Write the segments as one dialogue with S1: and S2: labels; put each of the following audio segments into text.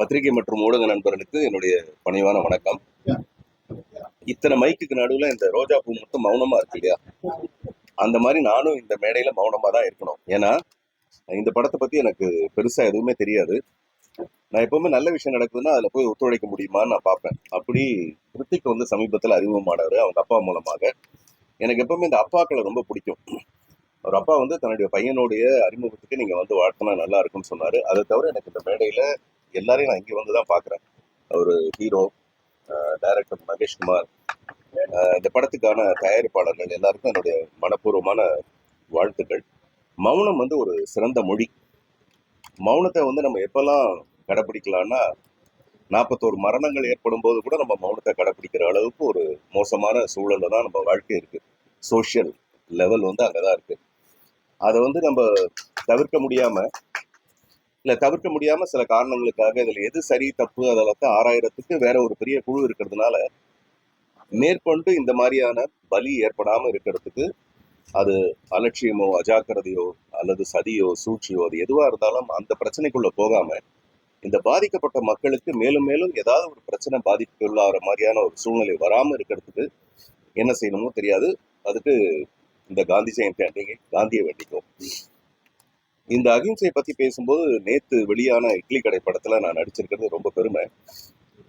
S1: பத்திரிகை மற்றும் ஊடக நண்பர்களுக்கு என்னுடைய பணிவான வணக்கம். இத்தனை மைக்குக்கு நடுவுல இந்த ரோஜா பூ மட்டும் மௌனமா இருக்கு இல்லையா? அந்த மாதிரி நானும் இந்த மேடையில மௌனமா தான் இருக்கணும். ஏன்னா இந்த படத்தை பத்தி எனக்கு பெருசா எதுவுமே தெரியாது. நான் எப்பவுமே நல்ல விஷயம் நடக்குதுன்னா அதுல போய் ஒத்துழைக்க முடியுமான்னு நான் பார்ப்பேன். அப்படி கிருத்திக் வந்து சமீபத்தில் அறிமுகமானவர் அவங்க அப்பா மூலமாக. எனக்கு எப்பவுமே இந்த அப்பாக்களை ரொம்ப பிடிக்கும். அவர் அப்பா வந்து தன்னுடைய பையனுடைய அறிமுகத்துக்கு நீங்க வந்து வாழ்த்தினா நல்லா இருக்கும்னு சொன்னாரு. அதை தவிர எனக்கு இந்த மேடையில எல்லாரையும் நான் இங்கே வந்து தான் பார்க்குறேன் ஒரு ஹீரோ டைரக்டர் மகேஷ்குமார் இந்த படத்துக்கான தயாரிப்பாளர்கள் எல்லாருக்கும் என்னுடைய மனப்பூர்வமான வாழ்த்துக்கள். மௌனம் வந்து ஒரு சிறந்த மொழி. மௌனத்தை வந்து நம்ம எப்பெல்லாம் கடைப்பிடிக்கலாம்னா நாற்பத்தோரு மரணங்கள் ஏற்படும் போது கூட நம்ம மௌனத்தை கடைப்பிடிக்கிற அளவுக்கு ஒரு மோசமான சூழலில் தான் நம்ம வாழ்க்கை இருக்குது சோஷியல் லெவல் வந்து அங்கே தான் இருக்குது அதை வந்து நம்ம தவிர்க்க முடியாமல் இல்ல தவிர்க்க முடியாம சில காரணங்களுக்காக இதுல எது சரி தப்பு அதெல்லாம் ஆராயிரத்துக்கு வேற ஒரு பெரிய குழு இருக்கிறதுனால மேற்கொண்டு இந்த மாதிரியான பலி ஏற்படாம இருக்கிறதுக்கு அது அலட்சியமோ அஜாக்கிரதையோ அல்லது சதியோ சூழ்ச்சியோ அது எதுவா இருந்தாலும் அந்த பிரச்சனைக்குள்ள போகாம இந்த பாதிக்கப்பட்ட மக்களுக்கு மேலும் மேலும் ஏதாவது ஒரு பிரச்சனை பாதிப்புள்ளாகிற மாதிரியான ஒரு சூழ்நிலை வராமல் இருக்கிறதுக்கு என்ன செய்யணுமோ தெரியாது. அதுக்கு இந்த காந்தி ஜெயந்தி அன்னைக்கு காந்தியை வேண்டிக்கும் இந்த அகிம்சையை பத்தி பேசும்போது நேத்து வெளியான இட்லி கடை படத்துல நான் நடிச்சிருக்கிறது ரொம்ப பெருமை.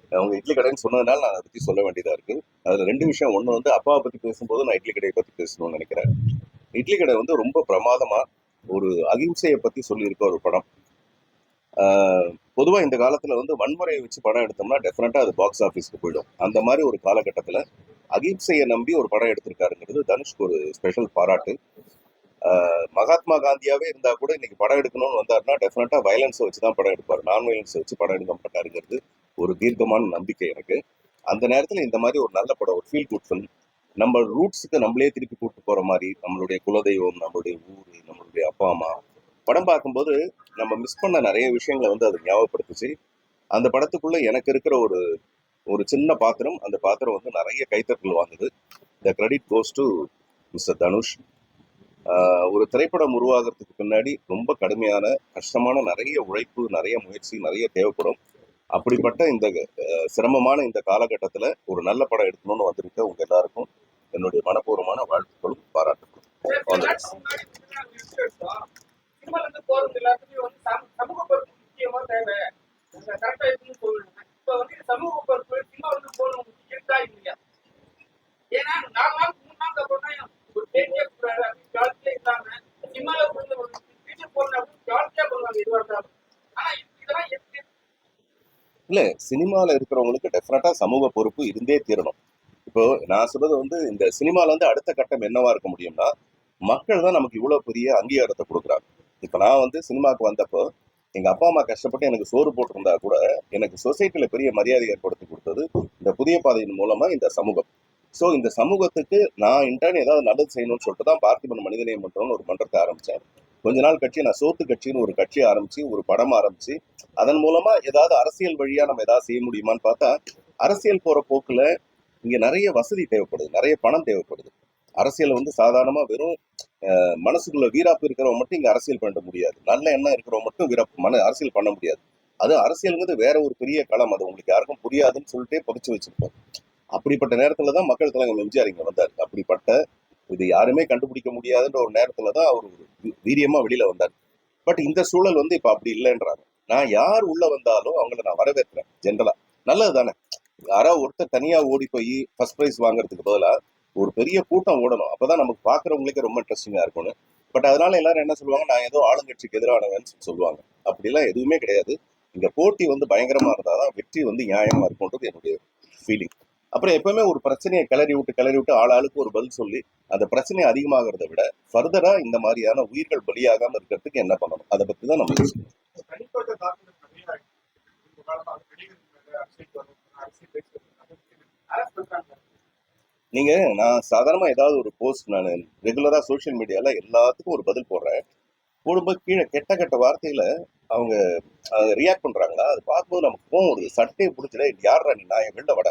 S1: அவங்க இட்லி கடைன்னு சொன்னதுனால நான் அதை பத்தி சொல்ல வேண்டியதா இருக்கு. அதுல ரெண்டு விஷயம். ஒண்ணு வந்து அப்பாவை பத்தி பேசும்போது நான் இட்லி கடையை பத்தி பேசணும்னு நினைக்கிறேன். இட்லி கடை வந்து ரொம்ப பிரமாதமா ஒரு அகிம்சையை பத்தி சொல்லியிருக்க ஒரு படம். பொதுவாக இந்த காலத்தில் வந்து வன்முறையை வச்சு படம் எடுத்தோம்னா டெஃபினட்டாக அது பாக்ஸ் ஆஃபீஸ்க்கு போயிடும். அந்த மாதிரி ஒரு காலகட்டத்தில் அகிம்சையை நம்பி ஒரு படம் எடுத்திருக்காருங்கிறது தனுஷ்க்கு ஒரு ஸ்பெஷல் பாராட்டு. மகாத்மா காந்தியாவே இருந்தா கூட இன்னைக்கு படம் எடுக்கணும்னு வந்தாருன்னா டெஃபினட்டா வயலன்ஸை வச்சு தான் படம் எடுப்பார். நான் வயலன்ஸை வச்சு படம் எடுக்க மாட்டாருங்கிறது ஒரு தீர்க்கமான நம்பிக்கை எனக்கு. அந்த நேரத்தில் இந்த மாதிரி ஒரு நல்ல படம் ஒரு ஃபீல் குட் ஃபில்ம் நம்ம ரூட்ஸுக்கு நம்மளே திருப்பி கூப்பிட்டு போற மாதிரி நம்மளுடைய குலதெய்வம் நம்மளுடைய ஊர் நம்மளுடைய அப்பா அம்மா படம் பார்க்கும்போது நம்ம மிஸ் பண்ண நிறைய விஷயங்களை வந்து அது ஞாபகப்படுத்துச்சு. அந்த படத்துக்குள்ள எனக்கு இருக்கிற ஒரு ஒரு சின்ன பாத்திரம் அந்த பாத்திரம் வந்து நிறைய கைத்தட்டல் வாங்குது. The credit goes to mister Dhanush ஒரு திரைப்படம் உருவாகிறதுக்கு பின்னாடி ரொம்ப கடுமையான கஷ்டமான நிறைய உழைப்பு நிறைய முயற்சி நிறைய தேவைப்படும். அப்படிப்பட்ட இந்த சிரமமான இந்த காலகட்டத்தில் ஒரு நல்ல படம் எடுக்கணும்னு வந்திருக்க உங்க எல்லாருக்கும் என்னுடைய மனப்பூர்வமான வாழ்த்துக்களும் பாராட்டுகளும்.
S2: சமூக பொறுப்பு முக்கியமா தேவை. கரெக்டா இருக்குன்னு இப்ப வந்து சமூக பொறுப்பு சினிமா வந்து போகணும் இருக்கா இல்லையா ஏன்னா நாலு நாள் மூணு நாள் அப்புறம் ஒரு பேட்டியே கூடாது அப்படின்னு ஜாலியா இல்லாம சினிமால வந்து ஒரு ஃபீச்சர் போடணும் அப்படின்னு ஜாலியா பண்ணுவாங்க எதுவா இருந்தாலும் ஆனா இது- இதெல்லாம் எப்படி
S1: இல்லை சினிமாவில் இருக்கிறவங்களுக்கு டெஃபினட்டாக சமூக பொறுப்பு இருந்தே தீரணும். இப்போ நான் சொல்றது வந்து இந்த சினிமாவில் வந்து அடுத்த கட்டம் என்னவா இருக்க முடியும்னா மக்கள் தான் நமக்கு இவ்வளோ பெரிய அங்கீகாரத்தை கொடுக்குறாங்க. இப்போ நான் வந்து சினிமாவுக்கு வந்தப்போ எங்கள் அப்பா அம்மா கஷ்டப்பட்டு எனக்கு சோறு போட்டிருந்தா கூட எனக்கு சொசைட்டியில் பெரிய மரியாதை ஏற்படுத்தி கொடுத்தது இந்த புதிய பாதையின் மூலமாக இந்த சமூகம். ஸோ இந்த சமூகத்துக்கு நான் இன்டர்ன் ஏதாவது நல்லது செய்யணும்னு சொல்லிட்டு தான் பார்த்திபன் மனிதநேயம் மன்றம்னு ஒரு மன்றத்தை ஆரம்பித்தேன் கொஞ்ச நாள் கட்சி நான் சோத்து கட்சின்னு ஒரு கட்சி ஆரம்பிச்சு ஒரு படம் ஆரம்பிச்சு அதன் மூலமா ஏதாவது அரசியல் வழியா நம்ம ஏதாவது செய்ய முடியுமான்னு பார்த்தா அரசியல் போற போக்குல இங்க நிறைய வசதி தேவைப்படுது நிறைய பணம் தேவைப்படுது. அரசியல் வந்து சாதாரணமா வெறும் மனசுக்குள்ள வீராப்பு இருக்கிறவங்க மட்டும் இங்க அரசியல் பண்ண முடியாது. நல்ல எண்ணம் இருக்கிறவங்க மட்டும் வீராப்பு மன அரசியல் பண்ண முடியாது. அது அரசியலுங்கிறது வேற ஒரு பெரிய களம். அது உங்களுக்கு யாருக்கும் புரியாதுன்னு சொல்லிட்டே புதைச்சு வச்சிருப்போம் அப்படிப்பட்ட நேரத்துல தான் மக்கள் தலைவர் எம்ஜிஆர் இங்க வந்தார். அப்படிப்பட்ட இது யாருமே கண்டுபிடிக்க முடியாதுன்ற ஒரு நேரத்துல தான் அவர் ஒரு வெளியில் வீரியமா வெளியில வந்தார். பட் இந்த சூழல் வந்து இப்ப அப்படி இல்லைன்றாங்க. நான் யார் உள்ள வந்தாலும் அவங்கள நான் வரவேற்கிறேன் ஜென்ரலா நல்லது தானே. யாராவது ஒருத்தர் தனியா ஓடி போய் ஃபர்ஸ்ட் ப்ரைஸ் வாங்குறதுக்கு பதிலாக ஒரு பெரிய கூட்டம் ஓடணும். அப்பதான் நமக்கு பாக்குறவங்களுக்கு ரொம்ப இன்ட்ரெஸ்டிங்கா இருக்கும்னு. பட் அதனால எல்லாரும் என்ன சொல்லுவாங்க? நான் ஏதோ ஆளுங்கட்சிக்கு எதிரானவன்னு சொல்லுவாங்க. அப்படிலாம் எதுவுமே கிடையாது. இங்க போட்டி வந்து பயங்கரமா இருந்தாதான் வெற்றி வந்து நியாயமா இருக்கும்ன்றது என்னுடைய ஃபீலிங் அப்புறம் எப்பவுமே ஒரு பிரச்சனையை கிளறி விட்டு கிளறி விட்டு ஆள் ஆளுக்கு ஒரு பதில் சொல்லி அந்த பிரச்சனை அதிகமாகிறத விட ஃபர்தரா இந்த மாதிரியான உயிர்கள் பலியாகாம இருக்கிறதுக்கு என்ன பண்ணணும்? அதை பத்தி தான் நம்ம நீங்க நான் சாதாரணமா ஏதாவது ஒரு போஸ்ட் நான் ரெகுலரா சோஷியல் மீடியால எல்லாத்துக்கும் ஒரு பதில் போடுறேன். போடும்போது கீழே கெட்ட கெட்ட வார்த்தையில அவங்க ரியாக்ட் பண்றாங்களா? அது பார்க்கும்போது நமக்கு கோவம் வருது. சட்டையை பிடிச்சல யாரா நீ? நான் வெளில வட.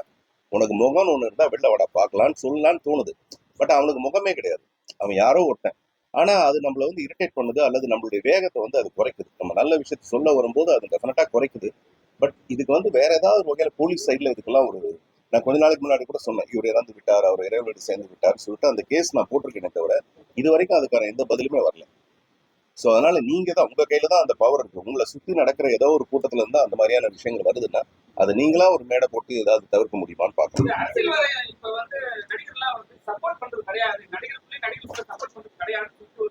S1: உனக்கு முகம்னு ஒன்று இருந்தால் வெளில வாடா பார்க்கலான்னு சொல்லலான்னு தோணுது. பட் அவனுக்கு முகமே கிடையாது. அவன் யாரோ ஒருத்தன். ஆனால் அது நம்மள வந்து இரிட்டேட் பண்ணுது அல்லது நம்மளுடைய வேகத்தை வந்து அது குறைக்குது. நம்ம நல்ல விஷயத்த சொல்ல வரும்போது அது டெஃபினட்டாக குறைக்குது. பட் இதுக்கு வந்து வேற ஏதாவது ஒரு போலீஸ் சைடில் இதுக்கெல்லாம் ஒரு நான் கொஞ்ச நாளைக்கு முன்னாடி கூட சொன்னேன். இவர் இறந்து விட்டார் அவர் இறைவனோடு சேர்ந்து விட்டார் சொல்லிட்டு அந்த கேஸ் நான் போட்டிருக்கேனே தவிர இது வரைக்கும் அதுக்கான எந்த பதிலுமே வரல. ஸோ அதனால நீங்கள் தான் உங்கள் கையில் தான் அந்த பவர் இருக்கு. உங்களை சுற்றி நடக்கிற ஏதோ ஒரு கூட்டத்தில் இருந்தால் அந்த மாதிரியான விஷயங்கள் வருதுன்னா அதை நீங்களா ஒரு மேடை போட்டு ஏதாவது தவிர்க்க முடியுமான்னு பார்க்கணும்
S2: ஒரு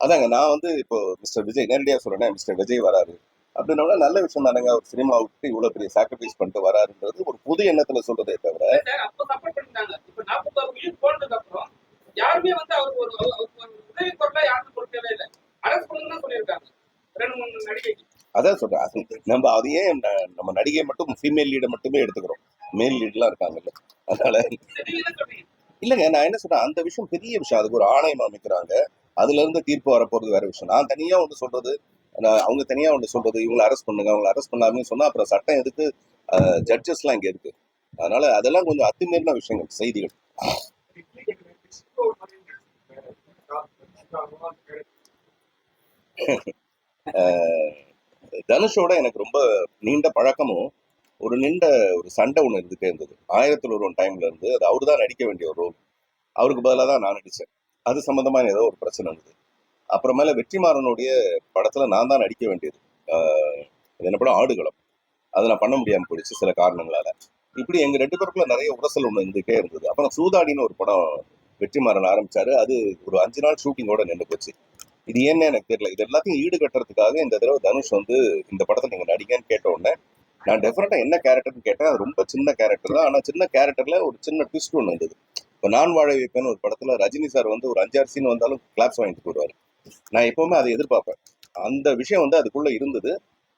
S1: அதாங்க நான் வந்து இப்போ மிஸ்டர் விஜய் நேரடியாக சொல்றேன் மிஸ்டர் விஜய் வராரு. அப்படின்னா நல்ல விஷயம் தானேங்க அவர் சினிமா விட்டு இவ்வளவு பெரிய சாக்ரிஃபைஸ் பண்ணிட்டு வராருன்றது ஒரு புது எண்ணத்துல சொல்றதே தவிர.
S2: யாருமே வந்து அவருக்கு ஒரு அவ- அவருக்கு ஒரு உதவி பொருளா யாருக்கும் கொடுக்கவே இல்லை. அரசு பண்ணு தான் சொல்லியிருக்காங்க. ரெண்டு மூணு நடிகைக்கு.
S1: அதான் சொல்றேன் நம்ம அதையே நம்ம நடிகை மட்டும் ஃபீமேல் லீடை மட்டுமே எடுத்துக்கிறோம். மேல் லீட்லாம் இருக்காங்கல்ல அதனால இல்லைங்க நான் என்ன சொல்றேன் அந்த விஷயம் பெரிய விஷயம். அதுக்கு ஒரு ஆணையம் அமைக்கிறாங்க. அதுல இருந்து தீர்ப்பு வரப்போறது வேற விஷயம். நான் தனியா ஒன்று சொல்றது நான் அவங்க தனியா ஒன்று சொல்றது இவங்களை அரெஸ்ட் பண்ணுங்க அவங்களை அரெஸ்ட் பண்ணாமே சொன்னா அப்புறம் சட்டம் எதுக்கு ஜட்ஜஸ்லாம் இங்க இருக்கு. அதனால அதெல்லாம் கொஞ்சம் அத்துமீறின விஷயங்கள் செய்திகள். தனுஷோட எனக்கு ரொம்ப நீண்ட பழக்கமும் ஒரு நீண்ட ஒரு சண்டை ஒன்று இருந்துகிட்டே இருந்தது. ஆயிரத்தில் ஒரு டைம்ல இருந்து அது அவரு தான் நடிக்க வேண்டிய ஒரு ரோல் அவருக்கு பதிலாக தான் நான் நடித்தேன் அது சம்மந்தமான ஏதோ ஒரு பிரச்சனை இருந்தது. அப்புறமேல வெற்றிமாறனுடைய படத்தில் நான் தான் நடிக்க வேண்டியது. அது என்ன படம்? ஆடுகளம். அதை நான் பண்ண முடியாமல் போயிடுச்சு சில காரணங்களால. இப்படி எங்கள் ரெண்டு பேருக்குள்ள நிறைய உரசல் ஒன்று இருந்துகிட்டே இருந்தது. அப்புறம் சூதாடின்னு ஒரு படம் வெற்றிமாறன் ஆரம்பிச்சாரு. அது ஒரு அஞ்சு நாள் ஷூட்டிங்கோட நின்று போச்சு. இது ஏன்னு எனக்கு தெரியல. இது எல்லாத்தையும் ஈடுகட்டுறதுக்காக இந்த தடவை தனுஷ் வந்து இந்த படத்தை நீங்கள் நடிங்கன்னு கேட்ட உடனே நான் டெஃபினட்டா என்ன கேரக்டர்னு கேட்டேன். அது ரொம்ப சின்ன கேரக்டர் தான். ஆனால் சின்ன கேரக்டரில் ஒரு சின்ன ட்விஸ்ட் ஒன்று இருந்தது. இப்போ நான் வாழ வைப்பேன்னு ஒரு படத்தில் ரஜினி சார் வந்து ஒரு அஞ்சாறு சீன் வந்தாலும் கிளாப்ஸ் வாங்கிட்டு போடுவார் நான் எப்போவுமே அதை எதிர்பார்ப்பேன். அந்த விஷயம் வந்து அதுக்குள்ளே இருந்தது.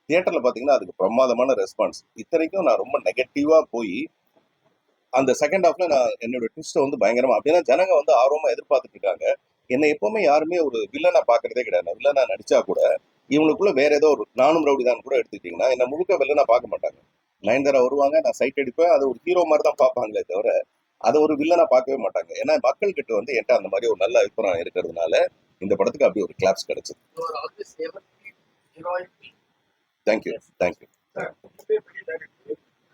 S1: தியேட்டரில் பார்த்தீங்கன்னா அதுக்கு பிரமாதமான ரெஸ்பான்ஸ் இத்தனைக்கும் நான் ரொம்ப நெகட்டிவாக போய் அந்த செகண்ட் ஹாஃப்ல நான் என்னோட ட்விஸ்ட்டை வந்து பயங்கரமா அப்படின்னா ஜனங்க வந்து ஆர்வமா எதிர்பார்த்துட்டு இருக்காங்க. என்னை எப்பவுமே யாருமே ஒரு வில்லனா பாக்குறதே கிடையாது. வில்லனா நடிச்சா கூட இவங்களுக்குள்ள வேற ஏதோ ஒரு நானும் ரவுடி தான் கூட எடுத்துக்கிட்டீங்கன்னா என்ன முழுக்க வில்லனா பார்க்க மாட்டாங்க. நயன்தாரா வருவாங்க நான் சைட் அடிப்பேன் அது ஒரு ஹீரோ மாதிரி தான் பார்ப்பாங்களே தவிர அதை ஒரு வில்லனா பார்க்கவே மாட்டாங்க. ஏன்னா மக்கள் கிட்ட வந்து என்கிட்ட அந்த மாதிரி ஒரு நல்ல அபிப்பிராயம் இருக்கிறதுனால இந்த படத்துக்கு அப்படி ஒரு கிளாப்ஸ் கிடைச்சது. தேங்க்யூ தேங்க்யூ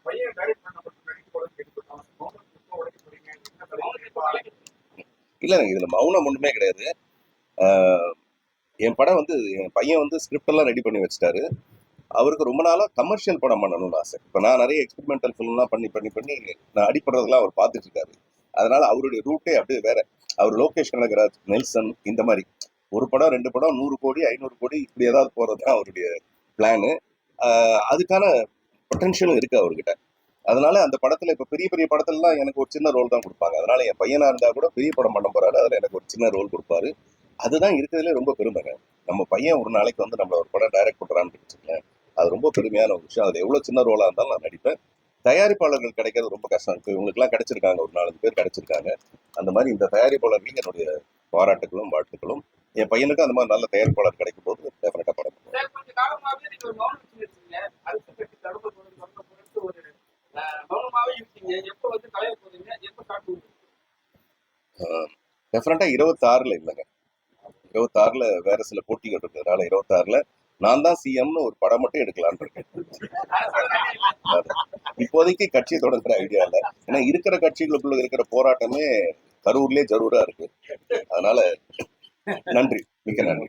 S3: பையன் டைரக்ட் பண்ணப்பட்ட நடிக்க போறது கேள்விப்பட்டோம் மௌனம் எப்போ உடைக்க போறீங்க என்ன தலைப்பு
S1: இல்லை இதில் மௌனம் ஒன்றுமே கிடையாது. என் படம் வந்து என் பையன் வந்து ஸ்கிரிப்ட் எல்லாம் ரெடி பண்ணி வச்சிட்டாரு. அவருக்கு ரொம்ப நாளாக கமர்ஷியல் படம் பண்ணணும்னு ஆசை. இப்போ நான் நிறைய எக்ஸ்பெரிமெண்டல் ஃபிலிம்லாம் பண்ணி பண்ணி பண்ணி நான் அடிப்படுறதெல்லாம் அவர் பார்த்துட்டு இருக்காரு அதனால அவருடைய ரூட்டே அப்படியே வேற. அவர் லோகேஷ் கனகராஜ் நெல்சன் இந்த மாதிரி. ஒரு படம் ரெண்டு படம் நூறு கோடி ஐநூறு கோடி இப்படி ஏதாவது போகிறது தான் அவருடைய பிளானு அதுக்கான பொட்டன்ஷியலும் இருக்குது அவர்கிட்ட. அதனால அந்த படத்துல இப்ப பெரிய பெரிய படத்துலலாம் எனக்கு ஒரு சின்ன ரோல் தான் கொடுப்பாங்க. அதனால என் பையனா இருந்தா கூட பெரிய படம் பண்ண போறாரு. அதுல எனக்கு ஒரு சின்ன ரோல் கொடுப்பாரு. அதுதான் இருக்கிறதுலே ரொம்ப பெருமைங்க. நம்ம பையன் ஒரு நாளைக்கு வந்து நம்மள ஒரு படம் டைரக்ட் பண்றான்னு வச்சுக்கலேன் அது ரொம்ப பெருமையான ஒரு விஷயம். அது எவ்வளவு சின்ன ரோலா இருந்தாலும் நான் நடிப்பேன். தயாரிப்பாளர்கள் கிடைக்கிறது ரொம்ப கஷ்டம். இப்போ இவங்களுக்குலாம் கிடைச்சிருக்காங்க. ஒரு நாலஞ்சு பேர் கிடைச்சிருக்காங்க. அந்த மாதிரி இந்த தயாரிப்பாளர்களுக்கு என்னுடைய பாராட்டுகளும் வாழ்த்துக்களும். என் பையனுக்கும் அந்த மாதிரி நல்ல தயாரிப்பாளர் கிடைக்கும் போது டெஃபினட்டா படம் பண்ணுவேன்.
S2: சார் கொஞ்ச காலமாவே நீங்க ஒரு மௌனம் வச்சிருக்கீங்க அரசு கட்சி தடுக்க போறது தடுக்க போறது ஒரு அஹ், மௌனமாவே இருக்கீங்க எப்ப வந்து கலைய போறீங்க எப்ப ஸ்டார்ட் பண்ணுவீங்க
S1: இருபத்தாறில் இல்லைங்க. இருபத்தாறில் வேற சில போட்டிகள் இருக்கிறதுனால இருபத்தாறில் நான் தான் சிஎம்னு ஒரு படம் மட்டும் எடுக்கலாம்னு இருக்கேன். இப்போதைக்கு கட்சியை தொடங்குற ஐடியா இல்லை. ஏன்னா இருக்கிற கட்சிகளுக்குள்ள இருக்கிற போராட்டமே கரூர்லயே ஜரூரா இருக்கு. அதனால நன்றி. மிக்க நன்றி.